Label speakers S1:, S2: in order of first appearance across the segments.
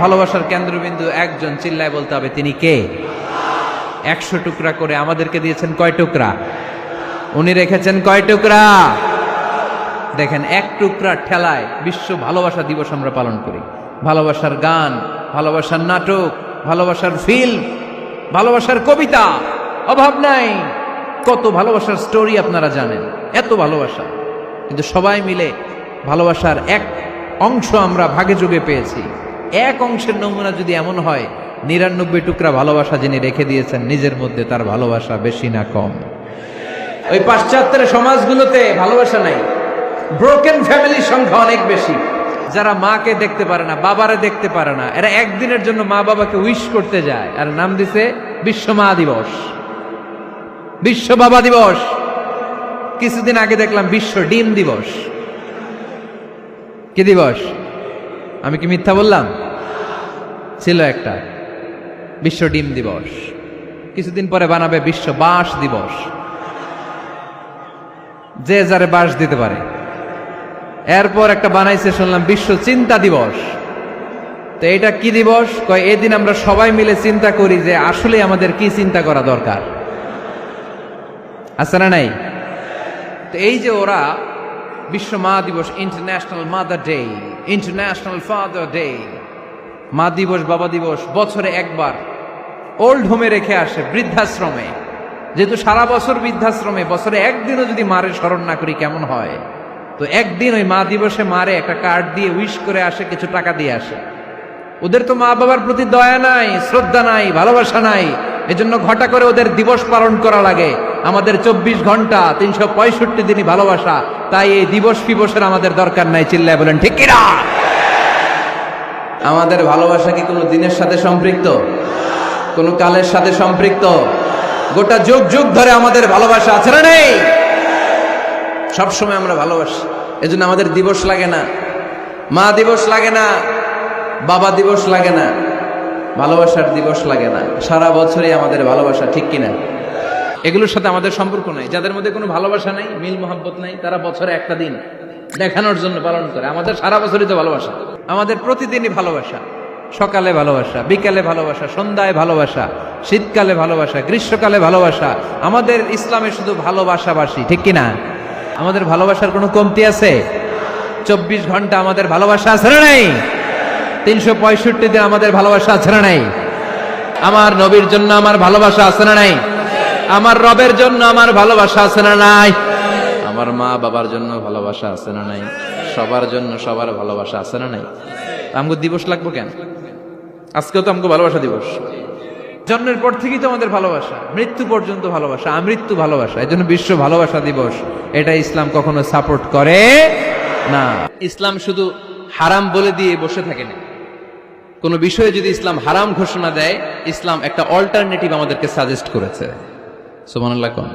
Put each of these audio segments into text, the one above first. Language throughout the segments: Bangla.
S1: ভালোবাসার কেন্দ্রবিন্দু একজন চিল্লায় বলতে হবে, তিনি কে? একশো টুকরা করে আমাদেরকে দিয়েছেন কয় টুকরা? উনি রেখেছেন কয় টুকরা? দেখেন, এক টুকরা ঠেলায় বিশ্ব ভালোবাসা দিবস আমরা পালন করি। ভালোবাসার গান, ভালোবাসার নাটক, ভালোবাসার ফিল্ম ভালোবাসার কবিতা, অভাব নাই। কত ভালোবাসার স্টোরি আপনারা জানেন, এত ভালোবাসা। কিন্তু সবাই মিলে ভালোবাসার এক অংশ আমরা ভাগে যোগে পেয়েছি। এক অংশের নমুনা যদি এমন হয়, নিরানব্বই টুকরা ভালোবাসা যিনি রেখে দিয়েছেন, নিজের মধ্যে তার ভালোবাসা বেশি না কম। ওই পাশ্চাত্যের সমাজগুলোতে ভালোবাসা নাই। ব্রোকেন ফ্যামিলির সংখ্যা অনেক বেশি। যারা মাকে দেখতে পারে না, বাবারে দেখতে পারে না, এরা একদিনের জন্য মা বাবাকে উইশ করতে যায়। আর নাম দিছে বিশ্ব মা দিবস। বিশ্ব বাবা দিবস। কিছুদিন আগে দেখলাম বিশ্ব ডিম দিবস। কি দিবস? আমি কি মিথ্যা বললাম? ছিল একটা, বিশ্ব ডিম দিবস। কিছুদিন পরে বানাবে বিশ্ব বাস দিবস। যে যারে বাস দিতে পারে। এরপর একটা বানাইছে, শুনলাম, বিশ্ব চিন্তা দিবস। তো এটা কি দিবস? কয়, এদিন আমরা সবাই মিলে চিন্তা করি যে আসলে আমাদের কি চিন্তা করা দরকার। আছে না নাই? তো এই যে ওরা বিশ্ব মা দিবস international mother day international father day মা দিবস, বাবা দিবস, বছরে একবার ওল্ড হোমে রেখে আসে বৃদ্ধাশ্রমে। যেহেতু সারা বছর বৃদ্ধাশ্রমে, বছরে একদিনও যদি মারে স্মরণ না করি কেমন হয়? তো একদিন ওই মা দিবসে মারে, একটা কার্ড দিয়ে উইশ করে আসে, কিছু টাকা দিয়ে আসে। ওদের তো মা বাবার প্রতি দয়া নাই, শ্রদ্ধা নাই, ভালোবাসা নাই। এজন্য ঘটা করে ওদের দিবস পালন করা লাগে। আমাদের চব্বিশ ঘণ্টা, তিনশো পঁয়ষট্টি দিনই ভালোবাসা। তাই এই দিবস ফিবসের আমাদের দরকার নাই, চিল্লায় বলেন, ঠিক কিনা? আমাদের ভালোবাসা কি কোনো দিনের সাথে সম্পৃক্ত? কোনো কালের সাথে সম্পৃক্ত? গোটা যুগ যুগ ধরে আমাদের ভালোবাসা আছে না নেই? সবসময় আমরা ভালোবাসি, এজন্য আমাদের দিবস লাগে না। মা দিবস লাগে না, বাবা দিবস লাগে না, ভালোবাসার দিবস লাগে না। সারা বছরই আমাদের ভালোবাসা ঠিক কিনা? এগুলোর সাথে আমাদের সম্পর্ক নাই। যাদের মধ্যে কোনো ভালোবাসা নাই, মিল মোহাব্বত নাই, তারা বছরে একটা দিন দেখানোর জন্য পালন করে। আমাদের সারা বছরই তো ভালোবাসা। আমাদের প্রতিদিনই ভালোবাসা। সকালে ভালোবাসা, বিকালে ভালোবাসা, সন্ধ্যায় ভালোবাসা, শীতকালে ভালোবাসা, গ্রীষ্মকালে ভালোবাসা। আমাদের ইসলামে শুধু ভালোবাসাবাসী, ঠিক কিনা? আমাদের ভালোবাসার কোনো কমতি আছে? চব্বিশ ঘণ্টা আমাদের ভালোবাসা আছে না নাই? তিনশো পঁয়ষট্টি দিন আমাদের ভালোবাসা আছে না নাই? আমার নবীর জন্য আমার ভালোবাসা আছে না নাই? আমার রবের জন্য আমার ভালোবাসা আছে না নাই? আমার মা বাবার জন্য ভালোবাসা আছে না নাই? সবার জন্য সবার ভালোবাসা আছে না নাই? আমগো দিবস লাগবো কেন? আজকেও তো আমগো ভালোবাসা দিবস। জন্মের পর থেকেই তো আমাদের ভালোবাসা। মৃত্যু পর্যন্ত ভালোবাসা, আমৃত্যু ভালোবাসা। এই জন্য বিশ্ব ভালোবাসা দিবস। এটা ইসলাম কখনো সাপোর্ট করে না। ইসলাম শুধু হারাম বলে দিয়ে বসে থাকে না। কোনো বিষয়ে যদি ইসলাম হারাম ঘোষণা দেয়, ইসলাম একটা অল্টারনেটিভ আমাদেরকে সাজেস্ট করেছে। সুবহানাল্লাহ কোন।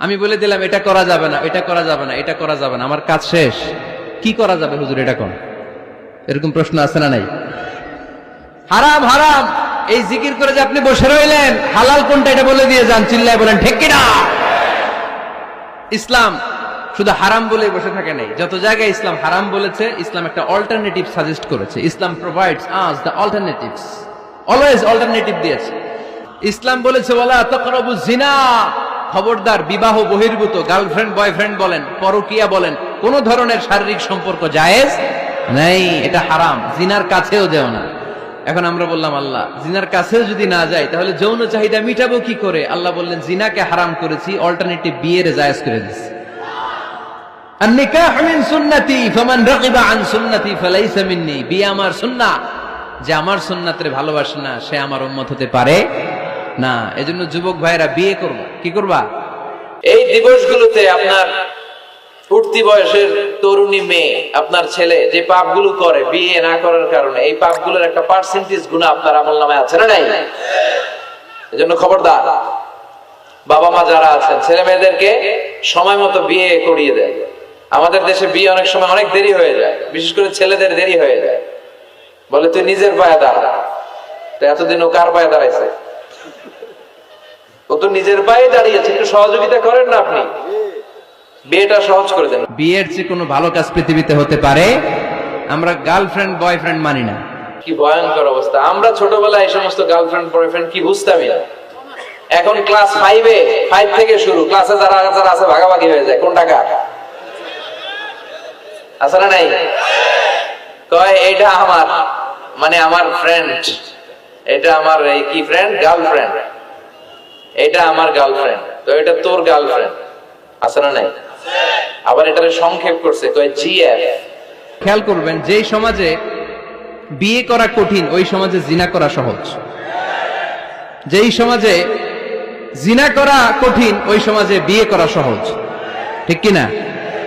S1: আমি বলে দিলাম, এটা করা যাবে না, এটা করা যাবে না, এটা করা যাবে না, আমার কাজ শেষ। কি করা যাবে হুজুর এটা কোন? এরকম প্রশ্ন আছে না নাই? হারাম হারাম, এই জিকির করে যে আপনি বসে রইলেন, হালাল কোনটা এটা বলে দিয়ে যান, চিল্লায় বলেন, ঠিক কিনা? ইসলাম শুধু হারাম বলে বসে থাকে নাই। যত জায়গায় ইসলাম হারাম বলেছে, ইসলাম একটা অল্টারনেটিভ সাজেস্ট করেছে। Islam provides us the alternatives always alternative দিয়েছে। ইসলাম বলেছে বলা তকরবু জিনা খবরদার, বিবাহ বহির্ভূত, গার্লফ্রেন্ড, বয়ফ্রেন্ড বলেন, পরকিয়া বলেন, কোন ধরনের শারীরিক সম্পর্ক জায়েজ নেই, এটা হারাম, জিনার কাছেও যেও না। এখন আমরা বললাম, আল্লাহ, জিনার কাছেও যদি না যাই তাহলে যৌন চাহিদা মিটাবো কি করে? আল্লাহ বললেন, জিনাকে হারাম করেছি অল্টারনেটিভ বিয়ের জায়েজ করে দিচ্ছি আমার সুন্না যে আমার সুন্নাতের ভালোবাসে না, সে আমার উন্মত হতে পারে না, এজন্য যুবক ভাইরা বিয়ে করবা। কি করবা? এই দিবসগুলোতে আপনার উঠতি বয়সের তরুণী মেয়ে, আপনার ছেলে যে পাপগুলো করে বিয়ে না করার কারণে, এই পাপগুলোর একটা পার্সেন্টেজ গুণ আপনার আমল নামে আছে না নাই? এজন্য খবরদার, বাবা মা যারা আছেন, ছেলে মেয়েদেরকে সময় মতো বিয়ে করিয়ে দেয়। আমাদের দেশে বিয়ে অনেক সময় অনেক দেরি হয়ে যায়, বিশেষ করে ছেলেদের দেরি হয়ে যায়। বলে, তুই নিজের পায়ে দাঁড়া। তো এতদিন ও কার পায়ে দাঁড়াইছে? ও তো নিজের পায়ে দাঁড়িয়েছে একটু সহযোগিতা করেন না আপনি। বিয়েটা সহজ করে দেন। বিয়ের চেয়ে কোনো ভালো কাজ পৃথিবীতে হতে পারে আমরা গার্লফ্রেন্ড বয়ফ্রেন্ড মানি না। কি ভয়ঙ্কর অবস্থা। আমরা ছোটবেলায় এই সমস্ত গার্লফ্রেন্ড বয়ফ্রেন্ড কি বুঝতামই না। এখন ক্লাস ফাইভে ফাইভ থেকে শুরু। ক্লাসে যারা যারা আছে ভাগাভাগি হয়ে যায়। কোন টাকা আছে না নাই? কয় এটা আমার মানে আমার ফ্রেন্ড এটা আমার এই কি ফ্রেন্ড গার্লফ্রেন্ড এটা আমার গার্লফ্রেন্ড তো এটা তোর গার্লফ্রেন্ড আছে না নাই? আবার এটারে সংক্ষেপ করছে জিএফ
S2: খেয়াল করবেন, যেই সমাজে বিয়ে করা কঠিন, ওই সমাজে জিনা করা সহজ। যেই সমাজে জিনা করা কঠিন, ওই সমাজে বিয়ে করা সহজ। ঠিক কি না?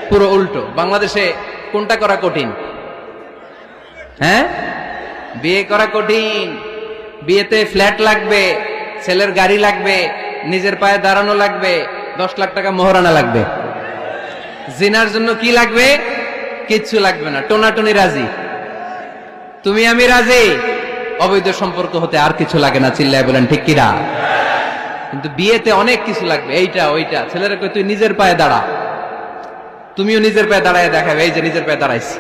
S2: পুরো উল্টো। বাংলাদেশে কোনটা করা কঠিন? হ্যাঁ? বিয়ে করা কঠিন। বিয়েতে ফ্ল্যাট লাগবে। ছেলের গাড়ি লাগবে, নিজের পায়ে দাঁড়ানো লাগবে, দশ লাখ টাকা মোহরানা লাগবে। জিনার জন্য কি লাগবে? কিচ্ছু লাগবে না। টোনাটনি রাজি। তুমি আমি রাজি? অবৈধ সম্পর্ক হতে আর কিছু লাগে না, চিল্লায় বলেন, ঠিক কিরা কিন্তু বিয়েতে অনেক কিছু লাগবে, এইটা, ওইটা। ছেলেরা কই তুই নিজের পায়ে দাঁড়া। তুমিও নিজের পায়ে দাঁড়ায় দেখাবে, এই যে নিজের পায়ে দাঁড়াইছি।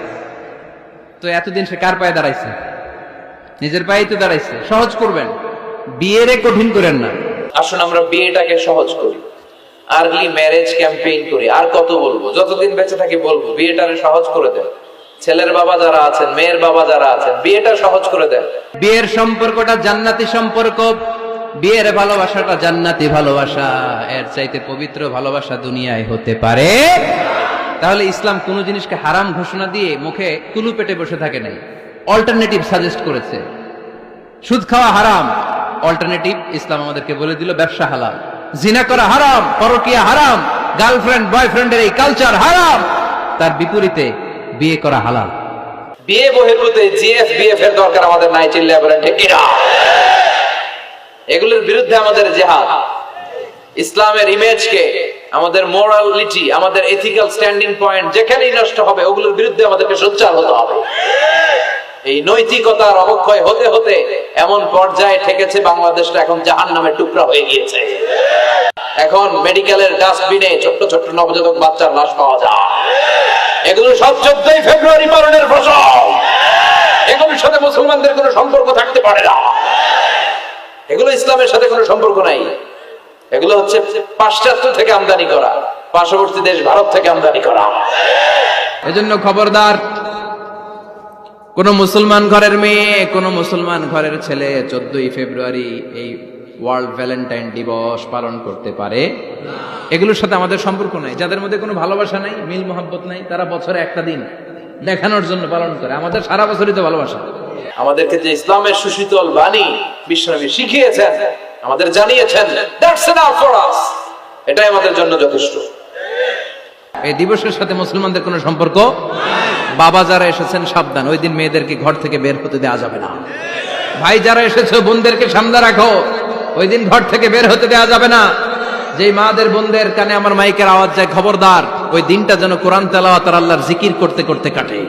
S2: তো এতদিন সে কার পায়ে দাঁড়াইছে? নিজের পায়েই তো দাঁড়াইছে। সহজ করবেন। বিয়েরে কঠিন করেন না।
S1: আসুন আমরা বিয়েটাকে সহজ করি। আর্লি ম্যারেজ ক্যাম্পেইন করি। আর কত বলব? যতদিন বেঁচে থাকি বলব বিয়েটারে সহজ করে দেন। ছেলের বাবা যারা আছেন মেয়ের বাবা যারা আছেন বিয়েটা সহজ করে দেন।
S2: বিয়ের সম্পর্কটা জান্নাতি সম্পর্ক বিয়ের ভালোবাসাটা জান্নাতি ভালোবাসা। এর চাইতে পবিত্র ভালোবাসা দুনিয়ায় হতে পারে। তাহলে ইসলাম কোন জিনিসকে হারাম ঘোষণা দিয়ে মুখে কুলু পেটে বসে থাকে নাই। অল্টারনেটিভ সাজেস্ট করেছে। সুদ খাওয়া হারাম। অল্টারনেটিভ ইসলাম আমাদেরকে বলে দিল, ব্যবসা হালাল। জিনা করা হারাম, পরকিয়া হারাম গার্লফ্রেন্ড বয়ফ্রেন্ডের এই কালচার হারাম, তার বিপরীতে বিয়ে করা হালাল।
S1: বিয়ে বহির্ভূতে জিএফ, বিএফ এর দরকার আমাদের নাই চিল্লা বলেন ঠিক কিনা? এগুলোর বিরুদ্ধে আমাদের জেহাদ। ইসলামের ইমেজকে, আমাদের মোরালিটি আমাদের এথিক্যাল স্ট্যান্ডিং পয়েন্ট যেখানেই নষ্ট হবে, ওগুলোর বিরুদ্ধে আমাদেরকে সোচ্চার হতে হবে। এই নৈতিকতার অবক্ষয় হতে হতে এমন পর্যায়ে ঠেকেছে বাংলাদেশটা, এখন জাহান নামের টুকরা হয়ে গিয়েছে। এখন মেডিকেলের ডাস্টবিনে ছোট্ট ছোট্ট নবজাতক বাচ্চার লাশ পাওয়া যায়। এগুলো সব চোদ্দই ফেব্রুয়ারি পালনের ফসল। এগুলোর সাথে মুসলমানদের কোনো সম্পর্ক থাকতে পারে না। এগুলো ইসলামের সাথে কোনো সম্পর্ক নাই। এগুলো হচ্ছে পাশ্চাত্য থেকে আমদানি করা, পার্শ্ববর্তী দেশ ভারত থেকে আমদানি করা।
S2: এজন্য খবরদার কোন মুসলমান ঘরের মেয়ে কোন মুসলমান ঘরের ছেলে চোদ্দই ফেব্রুয়ারি এই ওয়ার্ল্ড ভ্যালেন্টাইন দিবস পালন করতে পারে। এগুলোর সাথে আমাদের সম্পর্ক নাই। যাদের মধ্যে কোনো ভালোবাসা নাই মিল মোহাব্বত নাই তারা বছরে একটা দিন দেখানোর জন্য পালন করে। আমাদের সারা বছরই তো ভালোবাসা।
S1: আমাদেরকে যে ইসলামের সুশীতল বাণী বিশ্বনবী শিখিয়েছেন আমাদের জানিয়েছেন দ্যাটস এনাফ ফর আস এটাই আমাদের জন্য যথেষ্ট।
S2: এই দিবসের সাথে মুসলমানদের কোনো সম্পর্ক বাবা যারা এসেছেন, সাবধান। ওই দিন মেয়েদেরকে ঘর থেকে বের হতে দেওয়া যাবে না। ভাই যারা এসেছে, বোনদেরকে সামনে রাখো। ওই দিন ঘর থেকে বের হতে দেওয়া যাবে না। যে মাদের, বোনদের কানে আমার মাইকের আওয়াজ যায়, খবরদার, ওই দিনটা যেন কোরআন তেলাওয়াত আল্লাহর জিকির করতে করতে কাটে।